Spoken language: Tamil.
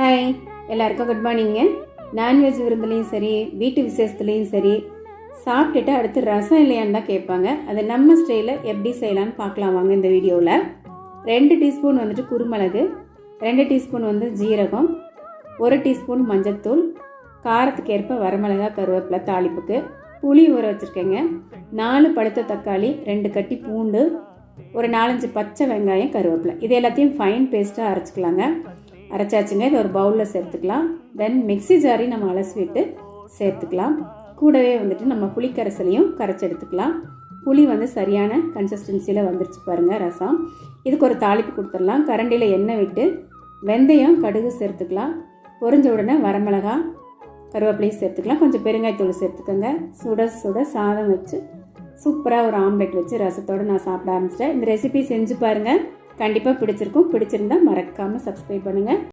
ஹாய் எல்லாருக்கும் குட் மார்னிங்க நான்வெஜ் விருந்துலேயும் சரி வீட்டு விசேஷத்துலேயும் சரி சாப்பிட்டுட்டு அடுத்து ரசம் இல்லையான்னு தான் கேட்பாங்க. அதை நம்ம ஸ்டைலில் எப்படி செய்யலான்னு பார்க்கலாம் வாங்க இந்த வீடியோவில் ரெண்டு டீஸ்பூன் வந்துட்டு குருமிளகு ரெண்டு டீஸ்பூன் வந்து ஜீரகம் ஒரு டீஸ்பூன் மஞ்சத்தூள் காரத்துக்கு ஏற்ப வரமிளகா கருவேப்பிலை தாளிப்புக்கு புளி ஊற வச்சுருக்கேங்க. நாலு பழுத்த தக்காளி ரெண்டு கட்டி பூண்டு ஒரு நாலஞ்சு பச்சை வெங்காயம் கருவேப்பிலை. இது எல்லாத்தையும் ஃபைன் பேஸ்ட்டாக அரைச்சிக்கலாங்க. அரைச்சாச்சுங்க. இது ஒரு பவுலில் சேர்த்துக்கலாம். தென் மிக்ஸி ஜாரையும் நம்ம அலசி விட்டு சேர்த்துக்கலாம். கூடவே வந்துட்டு நம்ம புளிக்கரைசலையும் கரைச்சி எடுத்துக்கலாம். புளி வந்து சரியான கன்சிஸ்டன்சியில் வந்துருச்சு பாருங்கள் ரசம். இதுக்கு ஒரு தாளிப்பு கொடுத்துடலாம். கரண்டியில் எண்ணெய் விட்டு வெந்தயம் கடுகு சேர்த்துக்கலாம். பொரிஞ்ச உடனே வரமிளகா கருவேப்பிலையும் சேர்த்துக்கலாம். கொஞ்சம் பெருங்காயத்தூள் சேர்த்துக்கோங்க. சுட சுட சாதம் வச்சு சூப்பராக ஒரு ஆம்லெட் வச்சு ரசத்தோடு நான் சாப்பிட ஆரம்பிச்சிட்டேன். இந்த ரெசிபி செஞ்சு பாருங்கள் கண்டிப்பாக பிடிச்சிருக்கும். பிடிச்சிருந்தால் மறக்காமல் சப்ஸ்கிரைப் பண்ணுங்கள்